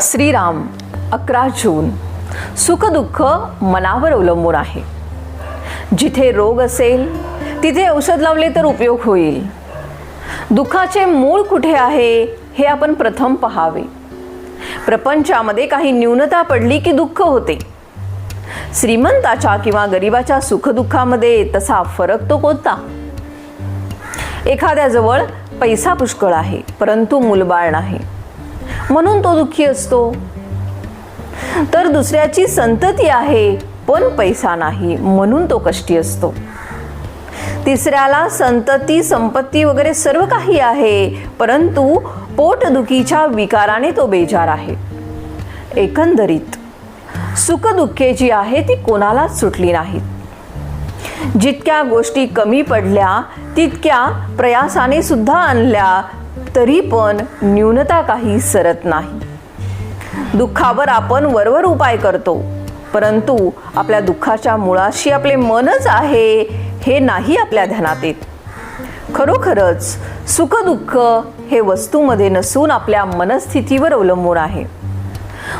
श्रीराम अकरा जून. सुखदुःख मनावर अवलंबून आहे. जिथे रोग असेल तिथे औषध लावले तर उपयोग होईल. दुःखाचे मूळ कुठे आहे हे आपण प्रथम पहावे. प्रपंचामध्ये काही न्यूनता पडली की दुःख होते. श्रीमंताच्या किंवा गरिबाच्या सुखदुःखामध्ये तसा फरक तो कोणता? एखाद्याजवळ पैसा पुष्कळ आहे परंतु मुलबाळ नाही. म्हणून तो दुःखी असतो. तर दुसऱ्याची संतती आहे पण पैसा नाही म्हणून तो कष्टी असतो. तिसऱ्याला संतती संपत्ती वगैरे सर्व काही आहे परंतु पोटदुखीच्या विकाराने तो बेजार आहे. एकंदरीत सुखदुःखे जी आहे ती कोणालाच सुटली नाहीत. जितक्या गोष्टी कमी पडल्या तितक्या प्रयासाने सुद्धा आणल्या तरी पण न्यूनता काही सरत नाही. दुःखावर आपण वरवर उपाय करतो परंतु आपल्या दुःखाच्या मुळाशी आपले मनच आहे हे नाही आपल्या ध्यानात येत. खरोखरच सुखदुःख हे वस्तूमध्ये नसून आपल्या मनस्थितीवर अवलंबून आहे.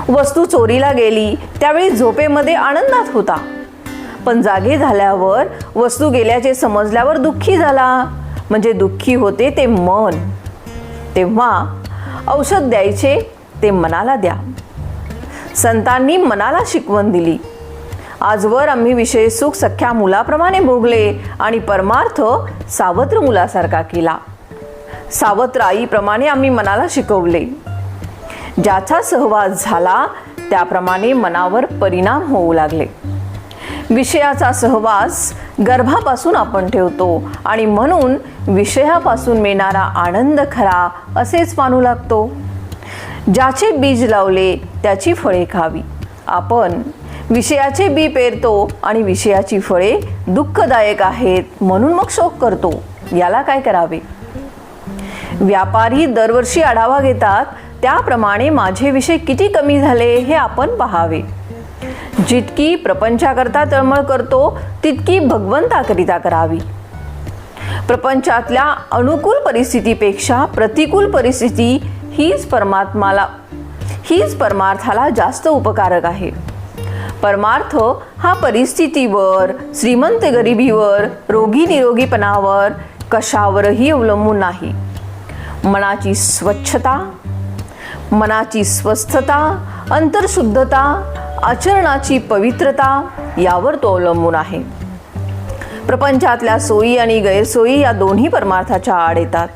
वस्तू चोरीला गेली त्यावेळी झोपेमध्ये आनंदात होता. पण जागे झाल्यावर वस्तू गेल्याचे समजल्यावर दुःखी झाला. म्हणजे दुःखी होते ते मन. तेव्हा औषध द्यायचे ते मनाला द्या. संतांनी मनाला शिकवण दिली. आजवर आम्ही विषय सुख सख्या मुलाप्रमाणे भोगले आणि परमार्थ सावत्र मुलासारखा केला. सावत्र आईप्रमाणे आम्ही मनाला शिकवले. ज्याचा सहवास झाला त्याप्रमाणे मनावर परिणाम होऊ लागले. विषयाचा सहवास गर्भापासून आपण ठेवतो आणि म्हणून विषयापासून मिळणारा आनंद खरा असेच मानू लागतो. ज्याचे बीज लावले त्याची फळे खावी. आपण विषयाचे बी पेरतो आणि विषयाची फळे दुःखदायक आहेत म्हणून मग शोक करतो. याला काय करावे? व्यापारी दरवर्षी आढावा घेतात त्याप्रमाणे माझे विषय किती कमी झाले हे आपण पहावे. जितकी प्रपंचाकरता तळमळ करतो तितकी भगवंताकरिता करावी. प्रपंचातल्या अनुकूल परिस्थितीपेक्षा प्रतिकूल परिस्थिती हीच परमात्माला हीच परमार्थाला जास्त उपकारक आहे. परमार्थ हा परिस्थितीवर श्रीमंत गरिबीवर रोगी निरोगीपणावर कशावरही अवलंबून नाही. मनाची स्वच्छता मनाची स्वस्थता अंतरशुद्धता आचरणाची पवित्रता यावर तो अवलंबून आहे. प्रपंचातल्या सोयी आणि गैरसोयी या दोन्ही परमार्थाच्या आड येतात.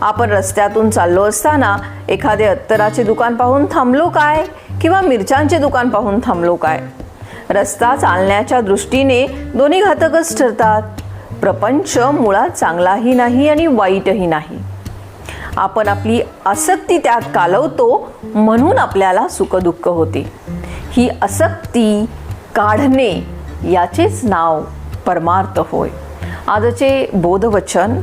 आपण रस्त्यातून चाललो असताना एखादे अत्तराचे दुकान पाहून थांबलो काय किंवा मिरच्यांचे दुकान पाहून थांबलो काय? रस्ता चालण्याच्या दृष्टीने दोन्ही घातकच ठरतात. प्रपंच मुळात चांगलाही नाही आणि वाईटही नाही. आपण आपली आसक्ती त्यात कालवतो म्हणून आपल्याला सुखदुःख होते. ही आसक्ती काढणे याचेच नाव परमार्थ होय. आजचे बोधवचन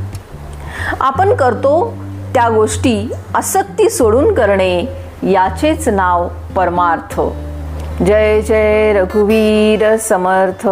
आपण करतो त्या गोष्टी आसक्ती सोडून करणे याचेच नाव परमार्थ. जय जय रघुवीर समर्थ.